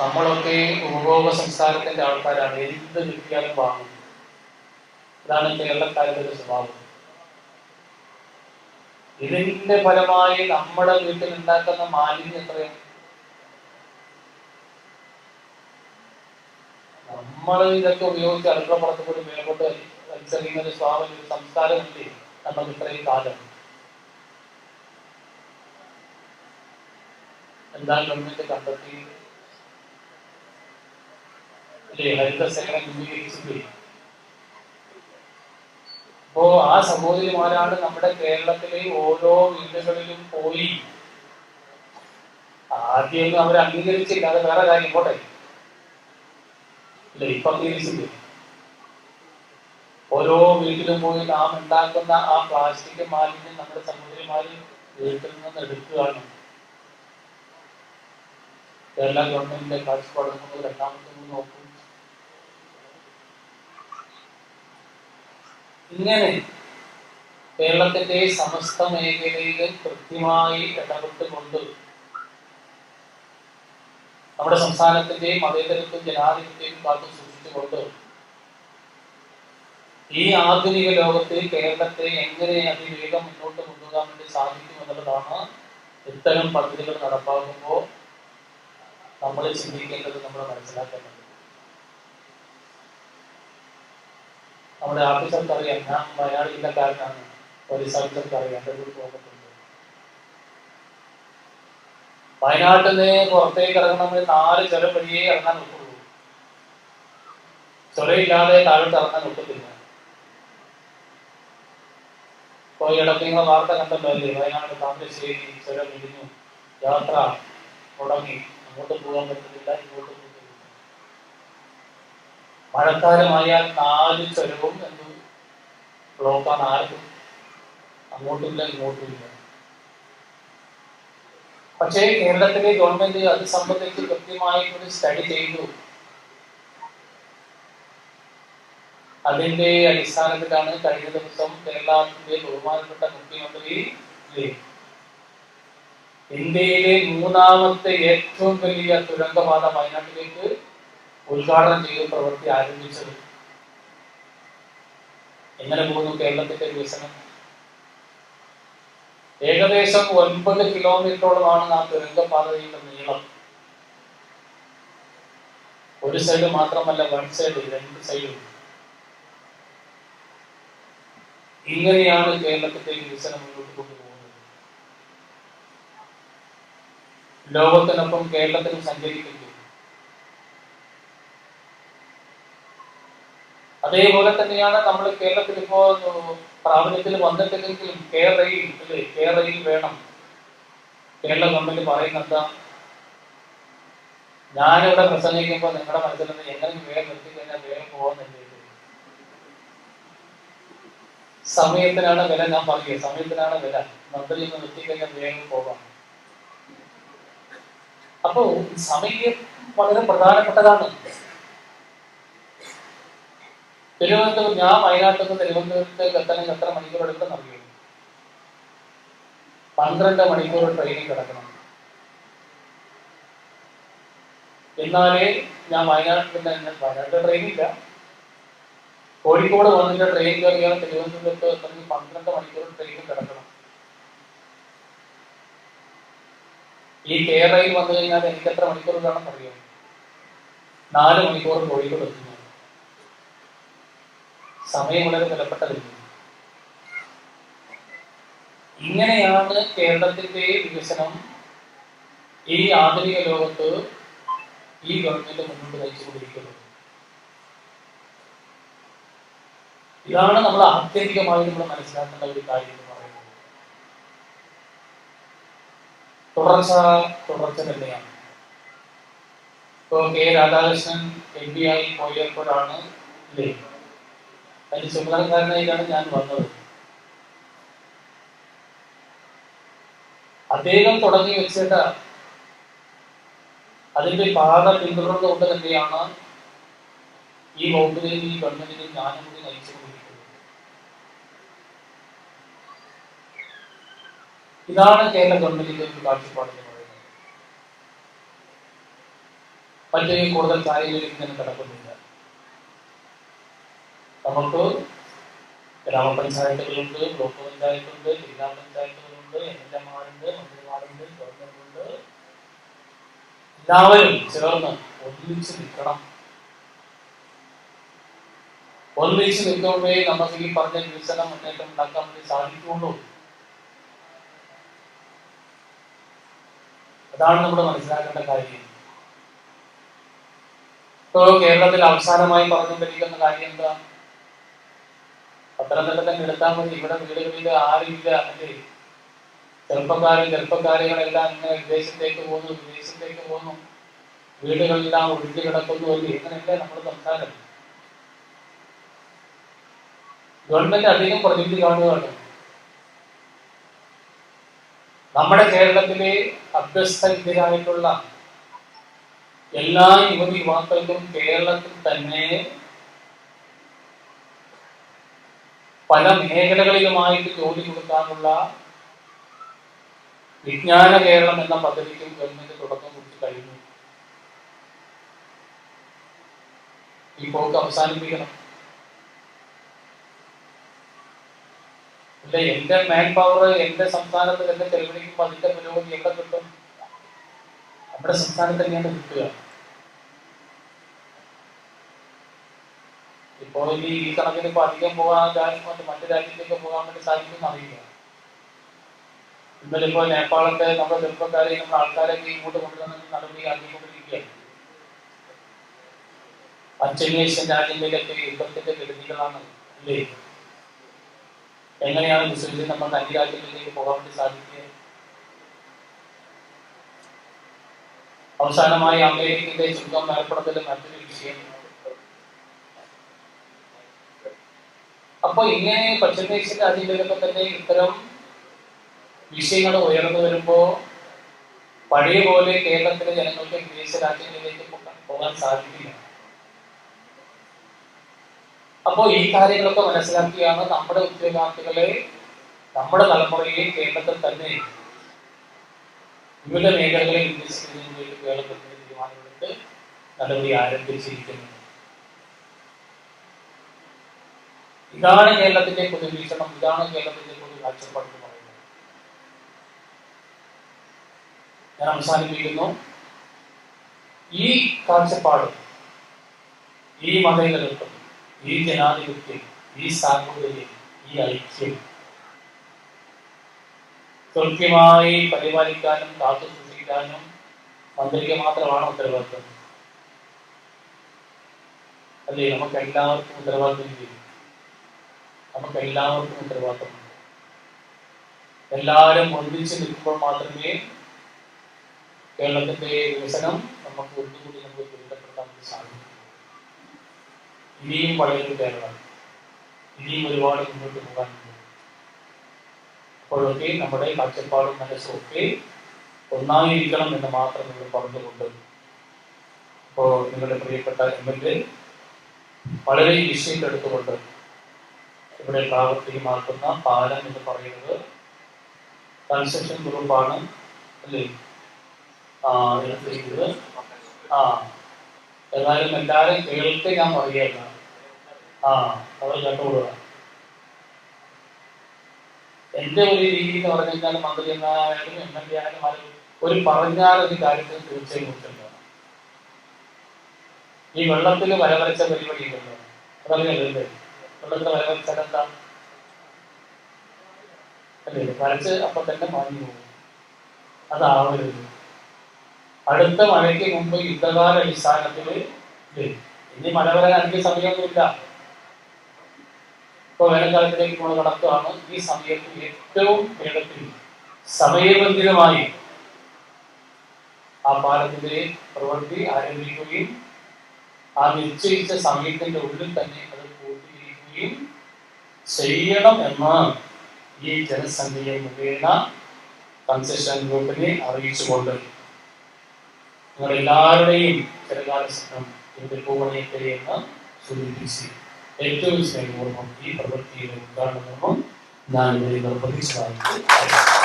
നമ്മളൊക്കെ ഉപഭോഗ സംസ്കാരത്തിന്റെ ആൾക്കാരാണ്. എന്ത് കിട്ടിയാലും വാങ്ങും. ഇതാണ് കേരളക്കാരുടെ ഒരു സ്വഭാവം. ഇതിന്റെ ഫലമായി നമ്മുടെ വീട്ടിൽ ഉണ്ടാക്കുന്ന മാലിന്യം എത്രയാണ്? നമ്മൾ ഇതൊക്കെ ഉപയോഗിച്ച് അടുക്കള പുറത്ത് കൂടി മേലോട്ട് ഒരു സ്വാഭാവിക ഒരു സംസ്കാരമില്ലേ ഇത്രയും കാലം. എന്താ ഗവൺമെന്റ് കണ്ടെത്തി അല്ലേ ഹരിതസേന അപ്പോ ആ സഹോദരിമാരാണ് നമ്മുടെ കേരളത്തിലെ ഓരോ വീടുകളിലും പോയി. ആദ്യമൊന്നും അവർ അംഗീകരിച്ചില്ല അത് വേറെ കാര്യം പോട്ടെ. ഇല്ല ഇപ്പൊ അംഗീകരിച്ചില്ലേ. ഓരോ വീട്ടിലും പോയി നാം ഉണ്ടാക്കുന്ന ആ പ്ലാസ്റ്റിക് മാലിന്യം നമ്മുടെ സഹോദരിമാര് വീട്ടിൽ നിന്ന് എടുക്കുകയാണ്. കേരള ഗവൺമെന്റിന്റെ കാഴ്ചപ്പാട് രണ്ടാമത്തെ നോക്കും ഇങ്ങനെ കേരളത്തിന്റെ സമസ്ത മേഖലയിൽ കൃത്യമായി ഇടപെട്ടുകൊണ്ട് നമ്മുടെ സംസ്ഥാനത്തിന്റെയും മതേതരത്വം ജനാധിപത്യവും കാത്തു സൂക്ഷിച്ചുകൊണ്ട് ഈ ആധുനിക ലോകത്തിൽ കേരളത്തെ എങ്ങനെ അതിവേഗം മുന്നോട്ട് കൊണ്ടുപോകാൻ വേണ്ടി സാധിക്കും എന്നുള്ളതാണ് ഇത്തരം പദ്ധതികൾ നടപ്പാക്കുമ്പോൾ നമ്മൾ ചിന്തിക്കേണ്ടത് നമ്മൾ മനസ്സിലാക്കേണ്ടത്. നമ്മുടെ ആഫീസർക്ക് അറിയാം. ഞാൻ മലയാളി ജില്ലക്കാരനാണ് പോലീസ് അറിയാം. എന്റെ കൂടെ പോകത്തുണ്ട്. വയനാട്ടിൽ നിന്ന് പുറത്തേക്ക് ഇറങ്ങണമെങ്കിൽ നാല് ചുരം വഴിയേ ഇറങ്ങാൻ നോക്കുള്ളൂ ചുരയില്ലാതെ താഴോട്ട് ഇറങ്ങാൻ നോക്കത്തില്ല ഇപ്പൊ ഇടയ്ക്ക് നിങ്ങൾ വാർത്ത കണ്ടല്ലോ അല്ലേ? വയനാട് താമരശ്ശേരി ചുരം ഇടിഞ്ഞു. യാത്ര തുടങ്ങി. അങ്ങോട്ട് പോകാൻ പറ്റുന്നില്ല ഇങ്ങോട്ട് മഴക്കാലമായാൽ നാല് ചുരവും എന്ത് ബ്ലോക്കാണ് ആർക്കും അങ്ങോട്ടുമില്ല ഇങ്ങോട്ടുമില്ല പക്ഷേ കേരളത്തിലെ ഗവൺമെന്റ് അത് സംബന്ധിച്ച് കൃത്യമായിട്ടൊരു സ്റ്റഡി ചെയ്തു. അതിന്റെ അടിസ്ഥാനത്തിലാണ് കഴിഞ്ഞ ദിവസം കേരളത്തിന്റെ ബഹുമാനപ്പെട്ട മുഖ്യമന്ത്രി ഇന്ത്യയിലെ മൂന്നാമത്തെ ഏറ്റവും വലിയ തുരങ്കപാത വയനാട്ടിലേക്ക് ഉദ്ഘാടനം ചെയ്ത് പ്രവൃത്തി ആരംഭിച്ചത്? എങ്ങനെ പോകുന്നു കേരളത്തിന്റെ വികസനം? ഏകദേശം ഒൻപത് കിലോമീറ്ററോളമാണ് ആ തുരങ്കപാതയുടെ നീളം. ഒരു സൈഡ് മാത്രമല്ല വൺ സൈഡ് രണ്ട് സൈഡും ഇങ്ങനെയാണ് കേരളത്തിന്റെ വികസനം മുന്നോട്ട് കൊണ്ടുപോകുന്നത്. ലോകത്തിനൊപ്പം കേരളത്തിനും സഞ്ചരിക്കുന്നു. അതേപോലെ തന്നെയാണ് നമ്മൾ കേരളത്തിൽ ഇപ്പോ പ്രാബല്യത്തിൽ വന്നിട്ടില്ലെങ്കിലും കേരളയിൽ അല്ലേ കേരളയിൽ വേണം. കേരള ഗവൺമെന്റ് പറയുന്നത് എന്താ ഞാനിവിടെ പ്രസംഗിക്കുമ്പോൾ നിങ്ങളുടെ മനസ്സിൽ നിന്ന് എങ്ങനെ വേഗം നിർത്തി കഴിഞ്ഞാൽ വേഗം പോകുന്നില്ല സമയത്തിനാണ് വില ഞാൻ പറയുക സമയത്തിനാണ് വില. മന്ത്രി ഒന്ന് നിർത്തിക്കഴിഞ്ഞാൽ വേഗം പോകാം അപ്പോ സമയം വളരെ പ്രധാനപ്പെട്ടതാണ്. തിരുവനന്തപുരം ഞാൻ വയനാട്ടിൽ നിന്ന് തിരുവനന്തപുരത്തേക്ക് എത്തണമെങ്കിൽ എത്ര മണിക്കൂർ എടുക്കണം അറിയുമോ പന്ത്രണ്ട് മണിക്കൂർ ട്രെയിനിൽ കിടക്കണം. എന്നാലേ ഞാൻ വയനാട്ടിൽ നിന്ന് വയനാട്ടിൽ ട്രെയിനില്ല കോഴിക്കോട് വന്നിട്ട് ട്രെയിൻ കയറിയാൽ തിരുവനന്തപുരത്ത് എത്തണമെങ്കിൽ പന്ത്രണ്ട് മണിക്കൂർ ട്രെയിനിൽ കിടക്കണം. ഈ കേരളയിൽ വന്നു കഴിഞ്ഞാൽ എനിക്ക് എത്ര മണിക്കൂർ കാണാൻ അറിയാം. നാല് മണിക്കൂർ കോഴിക്കോട് എത്തുന്നു സമയം വളരെ വിലപ്പെട്ടതില്ല ഇങ്ങനെയാണ് കേരളത്തിന്റെ വികസനം ഈ ആധുനിക ലോകത്ത് ഈ ഗവൺമെന്റ് മുന്നോട്ട് നയിച്ചുകൊണ്ടിരിക്കുന്നത്. ഇതാണ് നമ്മൾ ആത്യന്തികമായി നമ്മൾ മനസ്സിലാക്കേണ്ട ഒരു കാര്യം എന്ന് പറയുന്നത്. തുടർച്ച തുടർച്ച തന്നെയാണ്. ഇപ്പൊ കെ രാധാകൃഷ്ണൻ എം പി ആയി പോയപ്പോഴാണ് ഇല്ലേ? അതിന് ചുമതലക്കാരനായിട്ടാണ് ഞാൻ വന്നത്. അദ്ദേഹം തുടങ്ങി വെച്ചിട്ട് അതിന്റെ പാത പിന്തുടർന്നുകൊണ്ട് തന്നെയാണ് ഈ വകുപ്പിനെയും ഈ ഗവൺമെന്റിനെയും ഞാനും കൂടി നയിച്ചുകൊണ്ടിരിക്കുന്നത്. ഇതാണ് കേരള ഗവൺമെന്റിന്റെ ഒരു കാഴ്ചപ്പാട് എന്ന് പറയുന്നത്. മറ്റേ കൂടുതൽ കാര്യങ്ങളിലേക്ക് ഇങ്ങനെ കിടക്കുന്നില്ല. നമുക്ക് ഗ്രാമപഞ്ചായത്തുകളുണ്ട് ബ്ലോക്ക് പഞ്ചായത്തുണ്ട് ജില്ലാ പഞ്ചായത്തുകളുണ്ട് എം എൽ എമാരുണ്ട് മന്ത്രിമാരുണ്ട് ഗവൺമെന്റുണ്ട് എല്ലാവരും ചേർന്ന് ഒന്നിച്ച് നിൽക്കണം. ഒന്നിച്ച് നിൽക്കുമ്പോഴേ നമുക്ക് ഈ പറഞ്ഞ വികസന മുന്നേറ്റം ഉണ്ടാക്കാൻ വേണ്ടി സാധിക്കുള്ളൂ അതാണ് നമ്മൾ മനസ്സിലാക്കേണ്ട കാര്യം. ഇപ്പോ കേരളത്തിൽ അവസാനമായി പറഞ്ഞുകൊണ്ടിരിക്കുന്ന കാര്യം എന്താ? പത്തനംതിട്ട തന്നെ എടുത്താൽ മതി ഇവിടെ വീടുകളിൽ ആരുമില്ല. അല്ലേ? ചെറുപ്പക്കാരും ചെറുപ്പക്കാരികളെല്ലാം ഇങ്ങനെ വിദേശത്തേക്ക് പോകുന്നു വിദേശത്തേക്ക് പോകുന്നു. വീടുകളെല്ലാം ഒഴിഞ്ഞു കിടക്കുന്നു. അല്ലേ? ഇങ്ങനെയല്ലേ നമ്മൾ സംസാരം. ഗവൺമെന്റ് അധികം പ്രതിനിധി കാണുകയാണ്. നമ്മുടെ കേരളത്തിലെ അഭ്യസ്തവിദ്യരായിട്ടുള്ള എല്ലാ യുവതി യുവാക്കൾക്കും കേരളത്തിൽ തന്നെ പല മേഖലകളിലുമായിട്ട് ജോലി കൊടുക്കാനുള്ള വിജ്ഞാന കേരളം എന്ന പദ്ധതിക്കും ഗവൺമെന്റ് തുടക്കം കുറിച്ച് കഴിഞ്ഞു. ഈ പോക്ക് അവസാനിപ്പിക്കണം. അല്ലെ എന്റെ മാൻ പവർ എന്റെ സംസ്ഥാനത്ത് എന്റെ ചെലവഴിക്കുമ്പോൾ അതിന്റെ പുരോഗതി എവിടെ കിട്ടും? നമ്മുടെ സംസ്ഥാനത്ത് തന്നെയാണ് കിട്ടുക. ഇപ്പോൾ ഇനി ഈ കണക്കിന് ഇപ്പൊ അധികം പോകാൻ മറ്റ് മറ്റു രാജ്യത്തേക്ക് പോകാൻ വേണ്ടി സാധിക്കുമെന്ന് അറിയില്ല. ഇന്നലെ ഇപ്പോൾ നേപ്പാളത്തെ നമ്മുടെ ചെറുപ്പക്കാരെ നമ്മുടെ ആൾക്കാരൊക്കെ ഇങ്ങോട്ട് കൊണ്ടുവന്ന നടപടി ആക്കിക്കൊണ്ടിരിക്കുകയാണ് പശ്ചിമേഷ്യൻ രാജ്യങ്ങളിലൊക്കെ യുദ്ധത്തിന്റെ കെടുതികളാണ് അല്ലേ? എങ്ങനെയാണ് മുസ്ലിം അന്യ രാജ്യങ്ങളിലേക്ക് പോകാൻ വേണ്ടി സാധിക്കുക? അവസാനമായി അമേരിക്കയുടെ ചുങ്കം ഏർപ്പെടുത്തൽ മറ്റൊരു വിഷയം അപ്പൊ ഇങ്ങനെ പശ്ചിമേഷ്യൻ അതിലൊക്കെ തന്നെ ഇത്തരം വിഷയങ്ങൾ ഉയർന്നു വരുമ്പോ പഴയ പോലെ കേരളത്തിലെ ജനങ്ങൾക്ക് വിദേശ രാജ്യങ്ങളിലേക്ക് പോകാൻ സാധിക്കില്ല. അപ്പോൾ ഈ കാര്യങ്ങളൊക്കെ മനസ്സിലാക്കിയാണ് നമ്മുടെ ഉദ്യോഗാർത്ഥികളെ നമ്മുടെ തലമുറയെ കേരളത്തിൽ തന്നെ വിവിധ മേഖലകളിൽ വേണ്ടി കേരളത്തിൽ തീരുമാനമെടുത്ത് നടപടി ആരംഭിച്ചിരിക്കുന്നത്. ഇതാണ് കേരളത്തിന്റെ പൊതുവീക്ഷണം ഇതാണ് കേരളത്തിന്റെ പൊതു കാഴ്ചപ്പാട് എന്ന് പറയുന്നത്. ഞാൻ അവസാനിപ്പിക്കുന്നു. ഈ കാഴ്ചപ്പാട് ഈ മതേതരത്വം ഈ ജനാധിപത്യം ഈ സാഹോദര്യം ഈ ഐക്യം കൃത്യമായി പരിപാലിക്കാനും കാത്തു സൂക്ഷിക്കാനും മന്ത്രിക്ക് മാത്രമാണ് ഉത്തരവാദിത്വം അല്ലേ? നമുക്ക് എല്ലാവർക്കും ഉത്തരവാദിത്വം ചെയ്യും നമുക്ക് എല്ലാവർക്കും ഉത്തരവാദിത്തമുണ്ട്. എല്ലാവരും ഒന്നിച്ച് നിൽക്കുമ്പോൾ മാത്രമേ കേരളത്തിന്റെ വികസനം നമുക്ക് ഒന്നുകൂടി നമുക്ക് ത്വരിതപ്പെടുത്താൻ സാധിക്കും. ഇനിയും വളരും കേരളം. ഇനിയും ഒരുപാട് മുന്നോട്ട് പോകാനുണ്ട്. അപ്പോഴൊക്കെ നമ്മുടെ കാഴ്ചപ്പാടും മനസ്സും ഒക്കെ ഒന്നായിരിക്കണം എന്ന് മാത്രം നിങ്ങൾ പറഞ്ഞുകൊണ്ട് അപ്പോൾ നിങ്ങളുടെ പ്രിയപ്പെട്ട എം എൽ എ വളരെ വിഷയത്തെടുത്തുകൊണ്ട് ഇവിടെ പ്രാവർത്തികമാക്കുന്ന പാലം എന്ന് പറയുന്നത് കൺസ്ട്രക്ഷൻ ഗ്രൂപ്പാണ് അല്ലേ? ആ എടുത്തിരിക്കുന്നത് ആ ഏതായാലും എല്ലാവരും കേൾക്കെ ഞാൻ പറയുകയല്ല. ആ അവർ കേട്ടുകൊള്ളുക എന്റെ ഒരു രീതി എന്ന് പറഞ്ഞു കഴിഞ്ഞാൽ മന്ത്രി എന്നായാലും എം എൽ എ ആയാലും ആരും ഒരു പറഞ്ഞാൽ ഒരു കാര്യത്തിൽ തീർച്ചയായും കുറ്റമില്ല ഈ വെള്ളത്തിൽ വരവരച്ച പരിപാടി അതല്ലേ വെള്ളത്തിൽ വരവരച്ചാൽ എന്താ? അല്ലേ വരച്ച് അപ്പൊ തന്നെ മാഞ്ഞു പോകും. അതാവരുത് അടുത്ത മഴയ്ക്ക് മുമ്പ് യുദ്ധകാല അടിസ്ഥാനത്തിൽ ഇനി മഴ വരാൻ അധിക സമയമൊന്നുമില്ല. ഇപ്പൊ വേനൽക്കാലത്തിലേക്ക് നമ്മൾ കടക്കുകയാണ് ഈ സമയത്ത് ഏറ്റവും വേഗത്തിൽ സമയബന്ധിതമായി ആ പാലത്തിന്റെ പ്രവൃത്തി ആരംഭിക്കുകയും ആ നിശ്ചയിച്ച സമയത്തിന്റെ ഉള്ളിൽ തന്നെ പൂർത്തീകരിക്കുകയും ചെയ്യണം എന്ന് ഈ ജനസംഖ്യ മുഖേന കൺസെഷൻ ഗ്രൂപ്പിനെ അറിയിച്ചുകൊണ്ട് നിങ്ങൾ എല്ലാവരുടെയും ചെറുകാല സ്വപ്നം എന്റെ പൂവണയത്തെ സൂചിപ്പിച്ച് ഏറ്റവും സ്നേഹപൂർവം ഈ പ്രവൃത്തിയുടെ ഉദ്ഘാടനം ഞാൻ ഇതിനെ അറിയിക്കുന്നു.